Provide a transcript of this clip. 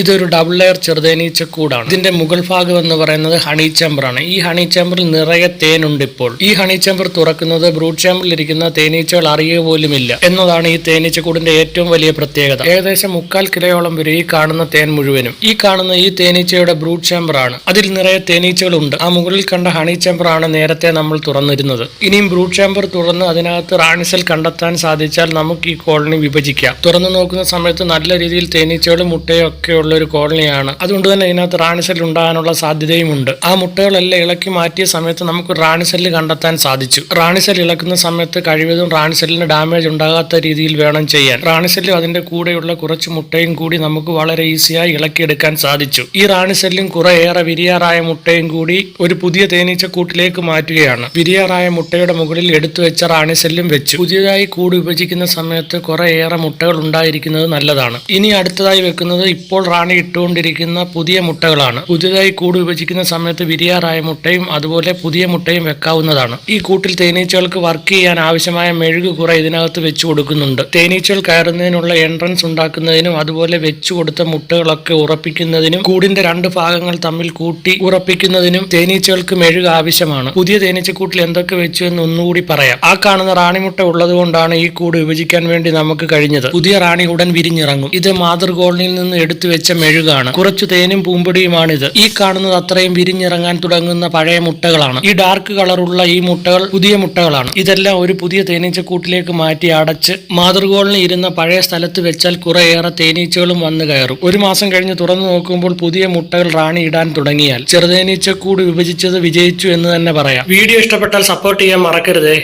ഇതൊരു double layer ചെറുതേനീച്ച കൂടാണ്. ഇതിന്റെ മുകൾ ഭാഗം എന്ന് പറയുന്നത് ഹണി ചേമ്പറാണ് ഈ ഹണി ചേമ്പറിൽ നിറയെ തേനുണ്ട് ഇപ്പോൾ. ഈ ഹണി ചേമ്പർ തുറക്കുന്നത് ബ്രൂട്ട് ചേമ്പറിൽ ഇരിക്കുന്ന തേനീച്ചകൾ അറിയുക പോലുമില്ല. എന്നതാണ് ഈ തേനീച്ചക്കൂടിന്റെ ഏറ്റവും വലിയ പ്രത്യേകത. ഏകദേശം മുക്കാൽ കിലോയോളം വരും ഈ കാണുന്ന തേൻ മുഴുവനും. ഈ കാണുന്ന ഈ തേനീച്ചയുടെ ബ്രൂഡ് ചേമ്പറാണ് അതിൽ നിറയെ തേനീച്ചകളുണ്ട്. ആ മുകളിൽ കണ്ട ഹണി ചേമ്പറാണ് നേരത്തെ നമ്മൾ തുറന്നിരുന്നത്. ഇനിയും ബ്രൂട്ട് ചേമ്പർ തുറന്ന് അതിനകത്ത് റാണിസൽ കണ്ടെത്താൻ സാധിച്ചാൽ നമുക്ക് ഈ കോളനി വിഭജിക്കാം. തുറന്നു നോക്കുന്ന സമയത്ത് നല്ല രീതിയിൽ തേനീച്ചകളും മുട്ടയും ഒക്കെ ഉള്ള ഒരു കോളനിയാണ് അതുകൊണ്ട് തന്നെ ഇതിനകത്ത് റാണിസെല്ല് ഉണ്ടാകാനുള്ള സാധ്യതയുമുണ്ട്. ആ മുട്ടകളെല്ലാം ഇളക്കി മാറ്റിയ സമയത്ത് നമുക്ക് റാണിസെല്ല് കണ്ടെത്താൻ സാധിച്ചു. റാണിസെല്ല് ഇളക്കുന്ന സമയത്ത് കഴിവതും റാണിസെല്ലിന് ഡാമേജ് ഉണ്ടാകാത്ത രീതിയിൽ വേണം ചെയ്യാൻ. റാണിസെല്ലും അതിന്റെ കൂടെയുള്ള കുറച്ച് മുട്ടയും കൂടി നമുക്ക് വളരെ ഈസിയായി ഇളക്കിയെടുക്കാൻ സാധിച്ചു. ഈ റാണിസെല്ലും കുറേയേറെ വിരിയാറായ മുട്ടയും കൂടി ഒരു പുതിയ തേനീച്ചക്കൂട്ടിലേക്ക് മാറ്റുകയാണ്. വിരിയാറായ മുട്ടയുടെ മുകളിൽ എടുത്തു വെച്ച റാണിസെല്ലും വെച്ചു. പുതിയതായി കൂട് വിഭജിക്കുന്ന സമയത്ത് കുറേയേറെ മുട്ടകൾ ഉണ്ടായിരിക്കുന്നത് നല്ലതാണ്. ഇനി അടുത്തതായി വെക്കുന്നത് ഇപ്പോൾ റാണി ഇട്ടുകൊണ്ടിരിക്കുന്ന പുതിയ മുട്ടകളാണ്. പുതിയതായി കൂട് വിഭജിക്കുന്ന സമയത്ത് വിരിയാറായ മുട്ടയും അതുപോലെ പുതിയ മുട്ടയും വെക്കാവുന്നതാണ്. ഈ കൂട്ടിൽ തേനീച്ചകൾക്ക് വർക്ക് ചെയ്യാൻ ആവശ്യമായ മെഴുക് കുറെ ഇതിനകത്ത് വെച്ചു കൊടുക്കുന്നുണ്ട്. തേനീച്ചകൾ കയറുന്നതിനുള്ള എൻട്രൻസ് ഉണ്ടാക്കുന്നതിനും അതുപോലെ വെച്ചു കൊടുത്ത മുട്ടകളൊക്കെ ഉറപ്പിക്കുന്നതിനും കൂടിന്റെ രണ്ട് ഭാഗങ്ങൾ തമ്മിൽ കൂട്ടി ഉറപ്പിക്കുന്നതിനും തേനീച്ചകൾക്ക് മെഴുക് ആവശ്യമാണ്. പുതിയ തേനീച്ചക്കൂട്ടിൽ എന്തൊക്കെ വെച്ചു എന്ന് ഒന്നുകൂടി പറയാം. ആ കാണുന്ന റാണിമുട്ട ഉള്ളതുകൊണ്ടാണ് ഈ കൂട് വിഭജിക്കാൻ വേണ്ടി നമുക്ക് കഴിഞ്ഞത്. പുതിയ റാണി ഉടൻ വിരിഞ്ഞിറങ്ങും. ഇത് മാതൃ കോളനിയിൽ നിന്ന് എടുത്തു മെഴുകാണ്. കുറച്ചു തേനും പൂമ്പൊടിയുമാണിത്. ഈ കാണുന്നത് അത്രയും വിരിഞ്ഞിറങ്ങാൻ തുടങ്ങുന്ന പഴയ മുട്ടകളാണ്. ഈ ഡാർക്ക് കളറുള്ള ഈ മുട്ടകൾ പുതിയ മുട്ടകളാണ്. ഇതെല്ലാം ഒരു പുതിയ തേനീച്ചക്കൂട്ടിലേക്ക് മാറ്റി അടച്ച് മാതൃകോളിന് ഇരുന്ന പഴയ സ്ഥലത്ത് വെച്ചാൽ കുറേയേറെ തേനീച്ചകളും വന്നു കയറും. ഒരു മാസം കഴിഞ്ഞ് തുറന്നു നോക്കുമ്പോൾ പുതിയ മുട്ടകൾ റാണി ഇടാൻ തുടങ്ങിയാൽ. ചെറുതേനീച്ചക്കൂട് വിഭജിച്ചത് വിജയിച്ചു എന്ന് തന്നെ പറയാം. വീഡിയോ ഇഷ്ടപ്പെട്ടാൽ സപ്പോർട്ട് ചെയ്യാൻ മറക്കരുതേ.